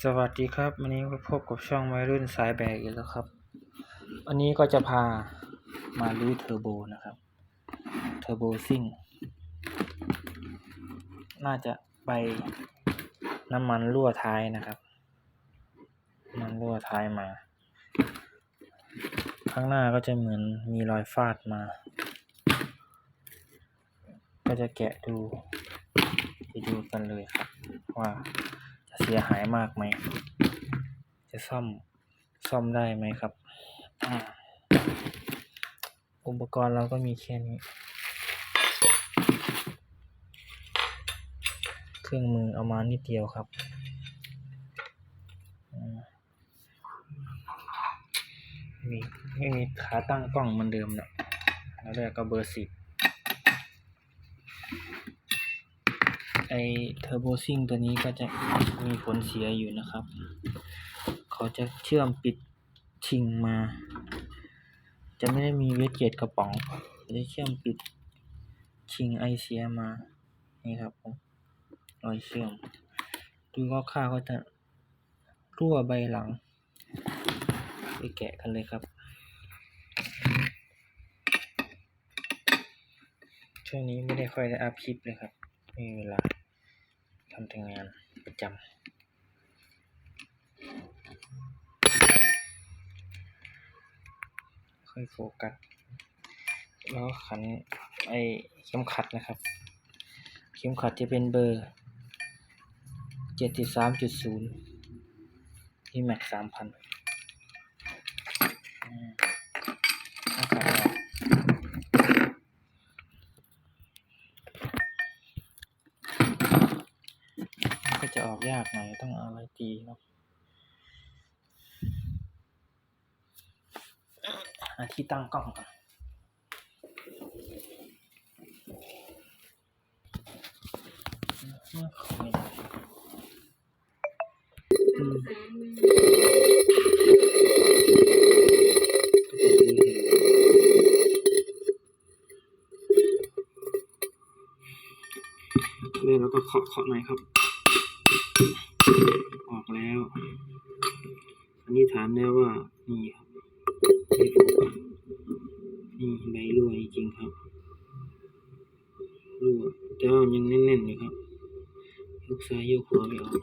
สวัสดีครับ วันนี้ก็พบกับช่องวัยรุ่นสายแบกอีกแล้วครับ วันนี้ก็จะพามาลื้อเทอร์โบนะครับ เทอร์โบซิ่ง น่าจะไปน้ำมันรั่วท้ายนะครับ น้ำมันรั่วท้ายมา ข้างหน้าก็จะเหมือนมีรอยฟาดมา ก็จะแกะดู ไปดูกันเลยครับว่า สียหายมากไหม จะซ่อมซ่อมได้ไหมครับ อุปกรณ์เราก็มีแค่นี้ เครื่องมือเอามานิดเดียวครับมีไม่มีขาตั้งกล้องเหมือนเดิมเนะแล้วแรกก็เบอร์สิบ ไอเทอร์โบซิงตัวนี้ก็จะมีผลเสียอยู่นะครับ เขาจะเชื่อมปิดชิงมา จะไม่ได้มีเวทเกตกระป๋องจะเชื่อมปิดชิงไอเสียมา นี่ครับผมรอยเชื่อม ดูคร่าก็จะรั่วใบหลัง ไปแกะกันเลยครับ ช่วงนี้ไม่ได้ค่อยได้อัพคลิปเลยครับ ไม่มีเวลา ทำแต่งานประจำค่อยโฟกัส แล้วขันไอเข็มขัดนะครับ เข็มขัดจะเป็นเบอร์เจ็ดสิบสามจุดศูนย์ที่แม็กสามพันอาขัดออกก็จะ ออกยากหน่อยต้องเอาอะไรตีเนาะหาที่ตั้งกล้องก่อนไม่เลยแล้วก็เคาะเคาะหน่อยครับ ออกแล้วอันนี้ถามได้ว่านี่ครับนี่โฟกัสนี่ใบรั่วจริงครับรั่วแต่ว่ายังแน่นๆอยู่ครับยกซ้ายยกขวาไม่ออก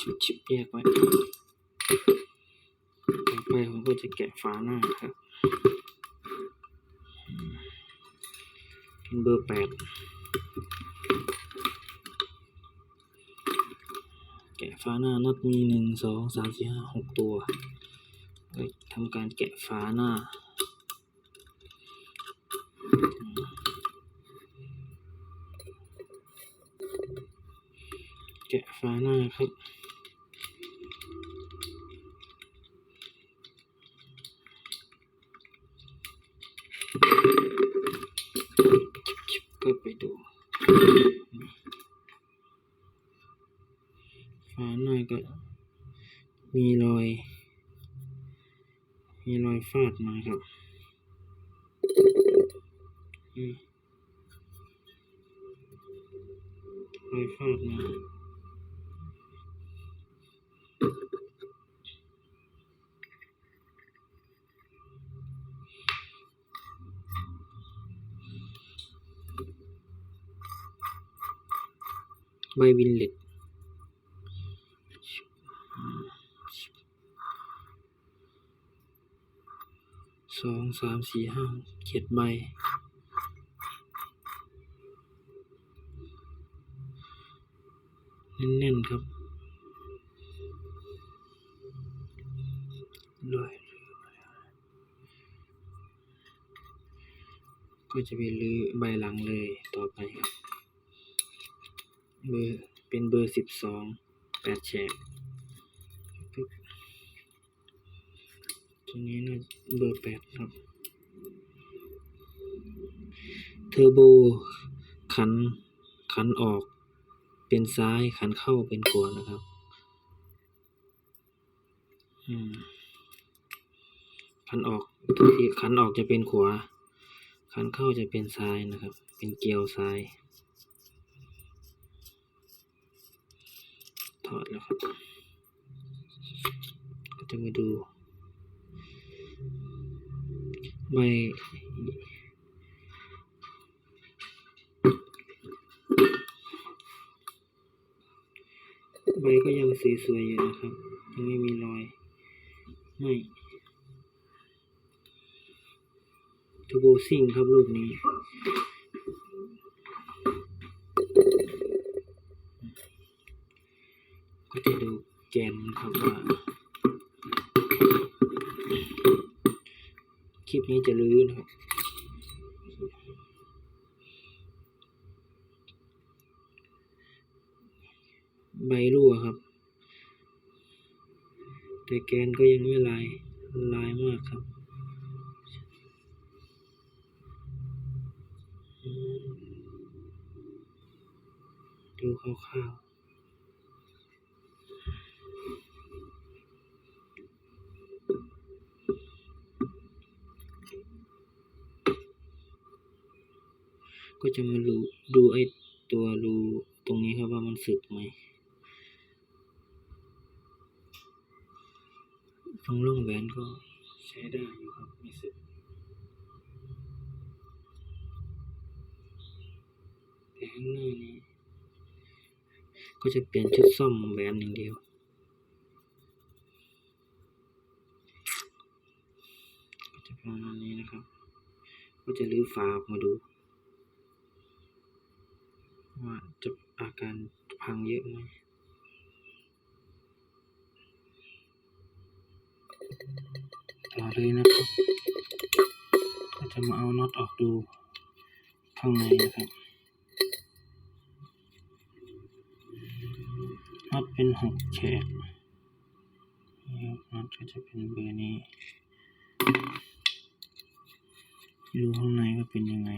ชุบชิบแยกไว้ต่อไปผมก็จะแกะฝาหน้าครับเป็นเบอร์แปด แกะฝาหน้าน็อตมีหนึ่งสองสามสี่ห้าหกตัวทำการแกะฝาหน้าแกะฝาหน้าครับ ก็ไปดู ฝาหน้าก็ มีรอย มีรอยฟาดมาครับอืมรอยฟาดมาใบวินเล็ต สองสามสี่ห้าเจ็ดใบแน่นๆครับด้วยก็จะไปลื้อใบหลังเลยต่อไปครับ เบอร์เป็นเบอร์สิบสองแปดแฉก รงนี้นะเบอร์แปดครับ เทอร์โบ ขัน ขันออก เป็นซ้าย ขันเข้าเป็นขวานะครับ ขันออก ขันออกจะเป็นขวา ขันเข้าจะเป็นซ้ายนะครับ เป็นเกลียวซ้าย ถอดแล้วครับ ก็จะมาดู ใบใบก็ยังสวยๆอยู่นะครับ ยังไม่มีรอย ไม่ทูโบซิงครับรูปนี้ก็จะดูแกนมันครับว่า คลิป นี้จะลื้อนะครับใบรั่วครับ แต่แกนก็ยังไม่ลายลายมากครับดูคร่าวๆ ก็จะมาดูดูไอตัวรูตรงนี้ครับว่ามันสึกไหมตรงร่องแหวนก็ใช้ได้อยู่ครับไม่สึกแต่ข้างหน้านี้ก็จะเปลี่ยนชุดซ่อมแหวนอย่างเดียวก็จะประมาณนี้นะครับ ก็จะรื้อฝาออกมาดู ว่าจะอาการพังเยอะไหมต่อเลยนะครับก็จะมาเอาน็อตออกดูข้างในนะครับน็อตเป็นหกแฉกน็อตก็จะเป็นเบอร์นี้ ดูข้างในว่าเป็นยังไง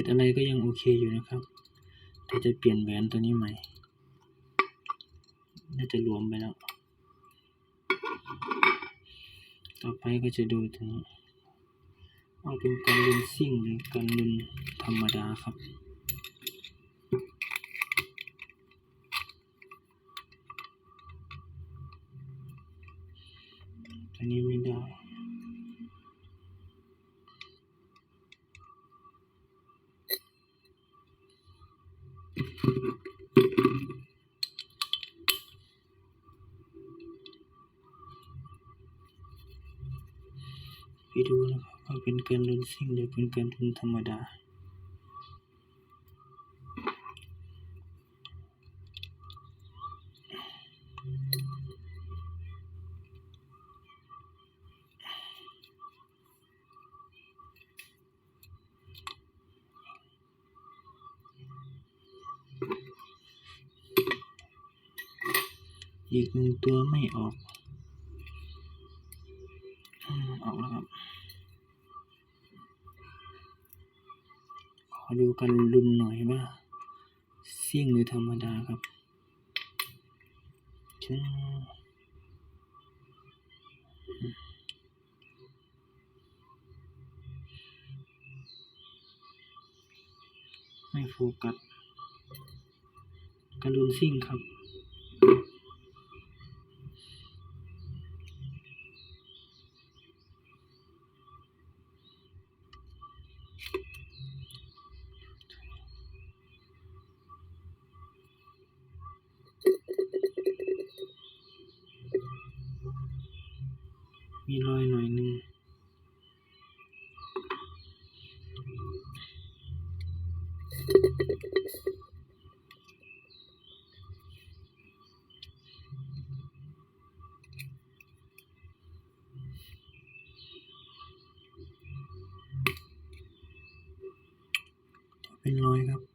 จอะไรก็ยังโอเคอยู่นะครับแต่จะเปลี่ยนแหวนตัวนี้ใหม่ น่าจะรวมไปแล้ว ต่อไปก็จะดูถึงว่าเป็นการลุนซิ่งหรือการลุนธรรมดาครับตัวนี้ไม่ได้ ไปดูนะครับว่าเป็นการลุนซิ่งหรือเป็นการลุนธรรมดาอีกหนึ่งตัวไม่ออก อดูกันรุนหน่อยว่าเสี่ยงหรือธรรมดาครับจึงไม่โฟกัสการรุนซิ่งครับ มีรอยหน่อยหนึ่งเป็นรอยครับ